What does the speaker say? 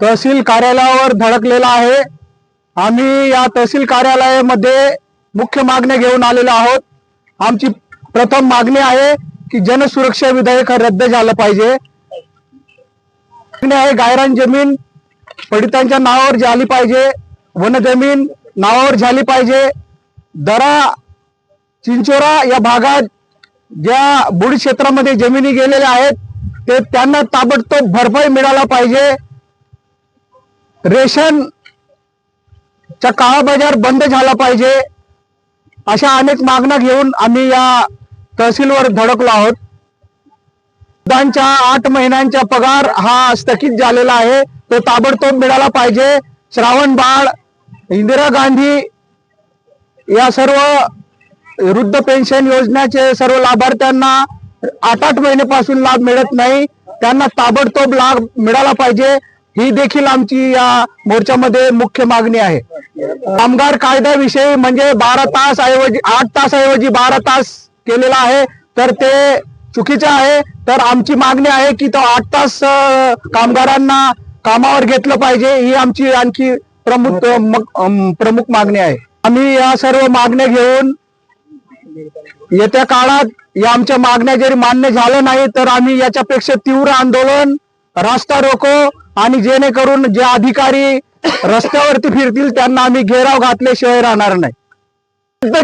तहसील कार्यालयावर धडकलेला आहे. आम्ही या तहसील कार्यालयामध्ये मुख्य मागण्या घेऊन आलेलो आहोत. आमची प्रथम मागणी आहे की जनसुरक्षा विधेयक रद्द झालं पाहिजे. आहे गायरान जमीन पडितांच्या नावावर झाली पाहिजे. वन जमीन नावावर झाली पाहिजे. दरा चिंचोरा या भागात ज्या बुड क्षेत्रामध्ये जमिनी गेलेल्या आहेत ते त्यांना ताबडतोब भरपाई मिळाला पाहिजे. रेशन चा काळा बाजार बंद झाला पाहिजे अशा अनेक मागण्या घेऊन आम्ही या तहसीलवर धडकलो आहोत. वृद्धांच्या आठ महिन्यांचा पगार हा स्थगित झालेला आहे. तो ताबडतोब मिळाला पाहिजे. श्रावण बाळ इंदिरा गांधी या सर्व वृद्ध पेन्शन योजनेचे सर्व लाभार्थ्यांना आठ आठ महिन्यापासून लाभ मिळत नाही. त्यांना ताबडतोब लाभ मिळाला पाहिजे. ही देखील आमची या मोर्चामध्ये मुख्य मागणी आहे. कामगार कायद्याविषयी म्हणजे बारा तास ऐवजी आठ तास ऐवजी बारा तास केलेला आहे तर ते चुकीचं आहे. तर आमची मागणी आहे की तो आठ तास कामगारांना कामावर घेतलं पाहिजे ही आमची आणखी प्रमुख प्रमुख मागणी आहे. आम्ही या सर्व मागण्या घेऊन येत्या काळात या आमच्या मागण्या जरी मान्य झालं नाही तर आम्ही याच्यापेक्षा तीव्र आंदोलन रास्ता रोको आणि जेणेकरून जे अधिकारी रस्त्यावरती फिरतील त्यांना आम्ही घेराव घातल्याशिवाय राहणार नाही.